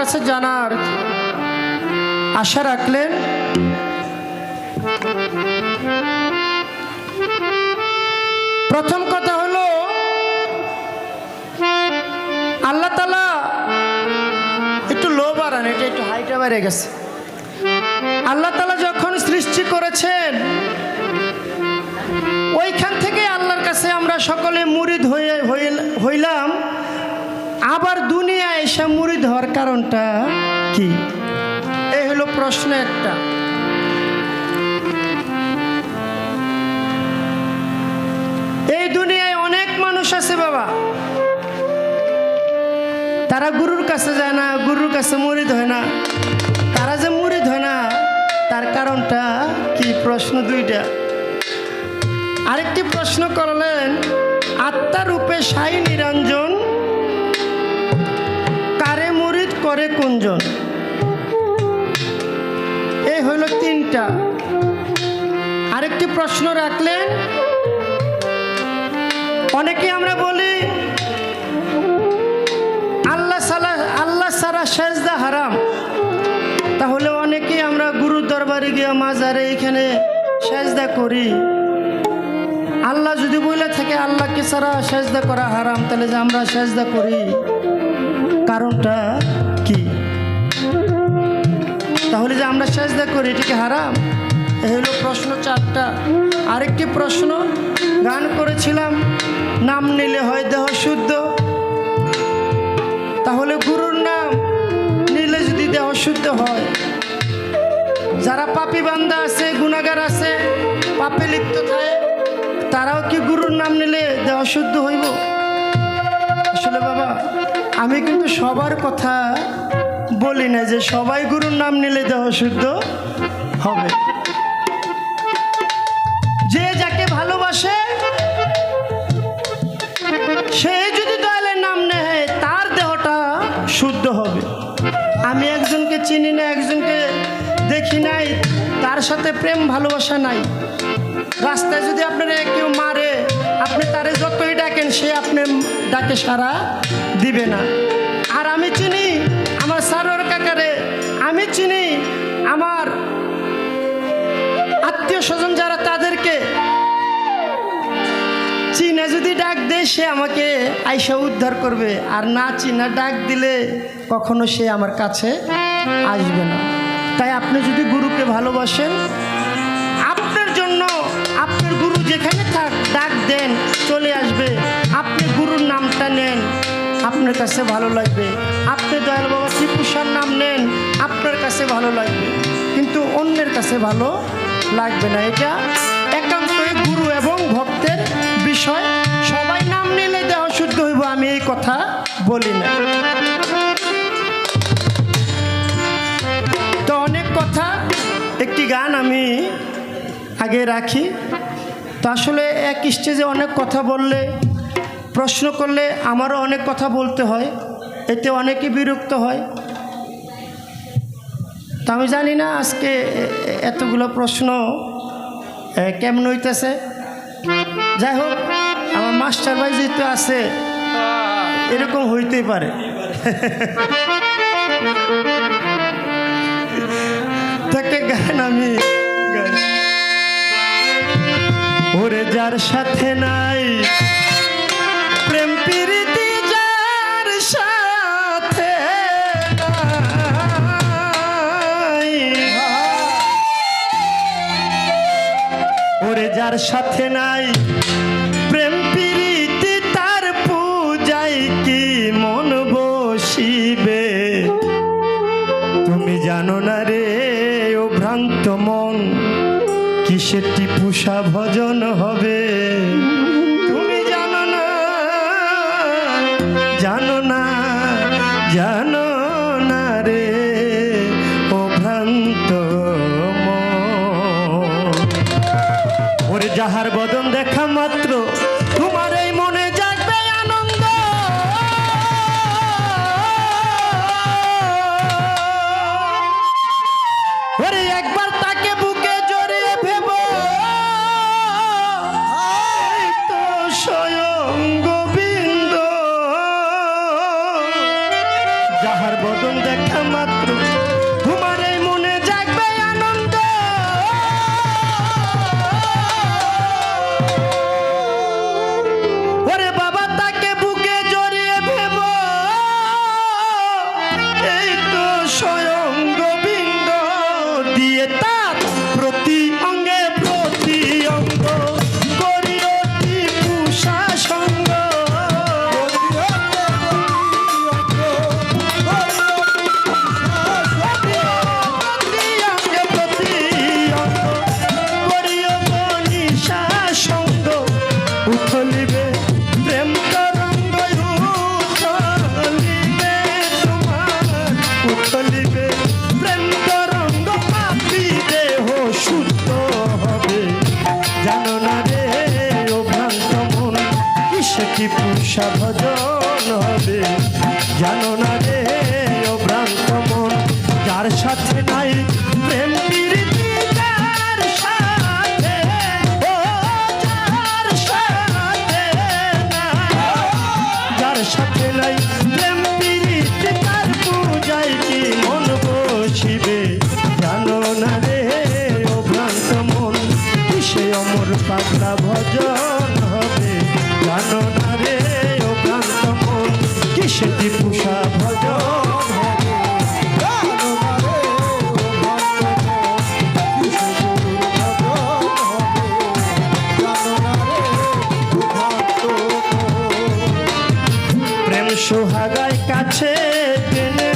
কাছে জানার আশা রাখলেন? প্রথম কথা হলো, আল্লাহ তালা একটু লো বাড়ান, এটা একটু হাইটা বেড়ে গেছে। আল্লাহ তালা যখন সৃষ্টি করেছেন, ওইখান থেকে আল্লাহর কাছে আমরা সকলে মুরিদ হয়ে হইলাম। আবার দুনিয়া এসে মুরিদ ধর কারণটা কি? এই হলো প্রশ্ন একটা। এই দুনিয়ায় অনেক মানুষ আছে বাবা। তারা গুরুর কাছে যায় না, গুরুর কাছে মুরিদ হয় না। তারা যে মুরিদ ধয় না, তার কারণটা কি? প্রশ্ন দুইটা। আরেকটি প্রশ্ন করলেন আত্মা রূপে সাই নিরঞ্জন করে কুঞ্জন। এই হইল তিনটা। আরেকটি প্রশ্ন রাখলেন। অনেকে আমরা বলি, আল্লাহ সালা, আল্লাহ সারা সেজদা হারাম। তাহলে অনেকে আমরা গুরু দরবারে গিয়ে মাজারে এখানে সেজদা করি। আল্লাহ যদি বলে থাকে, আল্লাহকে ছাড়া সেজদা করা হারাম, তাহলে যে আমরা সেজদা করি। কারণটা কি? তাহলে যে আমরা সেজদা করি, এটা কি হারাম? এই হলো প্রশ্ন চারটা। আরেকটি প্রশ্ন, গান করেছিলাম, নাম নিলে হয় দেহ শুদ্ধ। তাহলে গুরুর নাম নিলে যদি দেহ শুদ্ধ হয়, যারা পাপি বান্দা আছে গুণাগার আছে, পাপে লিপ্ত থাকে, তারাও কি গুরুর নাম নিলে দেহ শুদ্ধ হইব? আসলে বাবা আমি কিন্তু সবার কথা বলি না যে সবাই গুরুর নাম নিলে দেহ শুদ্ধ হবে। যে যাকে ভালোবাসে, সে যদি দয়ালের নাম নেয়, তার দেহটা শুদ্ধ হবে। আমি একজনকে চিনি না, একজনকে দেখি নাই, তার সাথে প্রেম, ভালোবাসা নাই। রাস্তায় যদি আপনারা কেউ মারে, আপনি তারে যতই ডাকেন, সে আপনি ডাকে সারা দিবে না। আর আমি চিনি আমার সারোর কাকারে, আমি চিনি আমার আত্মীয় স্বজন যারা তাদেরকে চীনা যদি ডাক দেয়, সে আমাকে আইসা উদ্ধার করবে। আর না চীনা ডাক দিলে কখনো সে আমার কাছে আসবে না। তাই আপনি যদি গুরুকে ভালোবাসেন, আপনার জন্য আপনার গুরু যেখানে থাক, ডাক দেন, চলে আসবে। আপনি গুরুর নামটা নেন। আপনার কাছে ভালো লাগবে। আপনি দয়াল বাবা ত্রিপুষার নাম নেন, আপনার কাছে ভালো লাগবে। কিন্তু অন্যের কাছে ভালো লাগবে না। এটা একান্তই গুরু এবং ভক্তের বিষয়। সবাই নাম নিলে দেহ শুদ্ধ হইব, আমি এই কথা বলি না। তো অনেক কথা, একটি গান আমি আগে রাখি। তো আসলে এক স্টেজে অনেক কথা বললে প্রশ্ন করলে আমারও অনেক কথা বলতে হয়, এতে অনেকে বিরক্ত হয়। তো আমি জানি না আজকে এতগুলো প্রশ্ন কেমন হইতেছে। যাই হোক, আমার মাস্টার ভাই যেহেতু আছে, এরকম হইতেই পারে। তাকে গান আমি। ওরে যার সাথে নাই প্রেম প্রীতি যার সাথে ওরে যার সাথে নাই, প্রেম প্রীতি তার পূজাই কি মন বসিবে? তুমি জানো না রে, ও ভ্রান্ত মন, কিসের টিপুষা ভজন জানো না জানো না রে, ও ভ্রান্ত ওরে যাহার বদন দেখা মাত্র, তোমার এই মনে জাগবে আনন্দ। ওরে একবার তাকে সাধজন হবে। জানো না রে ও ভ্রান্ত মন যার সাথে নাই সোহাগায় কাছে টেনে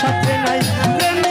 সাথে নাই প্রেম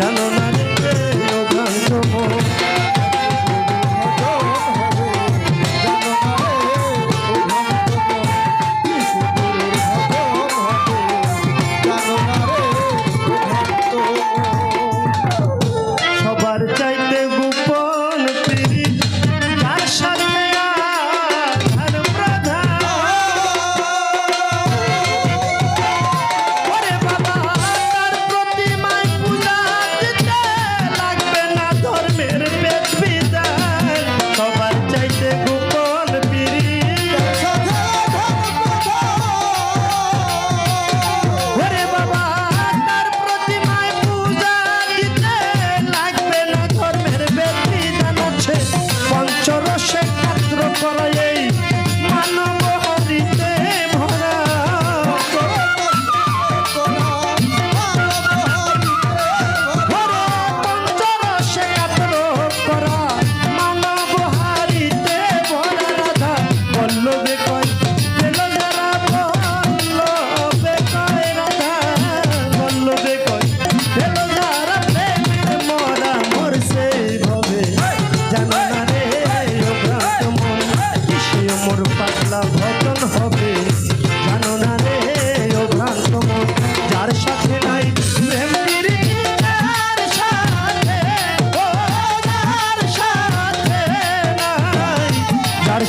জানো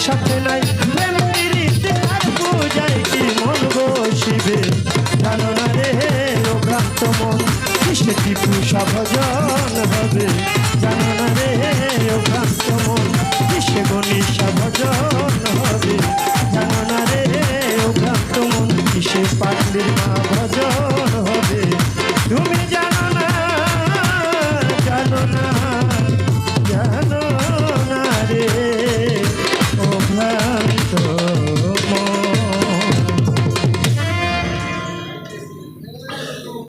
সাথে নাই। প্রেম পিরিতে আর বুঝাই কি মন গো শিবে। জানো না রে রোগান্ত মন কিসে কি পুষা ভজন হবে? জানো না রে রোগান্ত মন কিসে গণিসা ভজন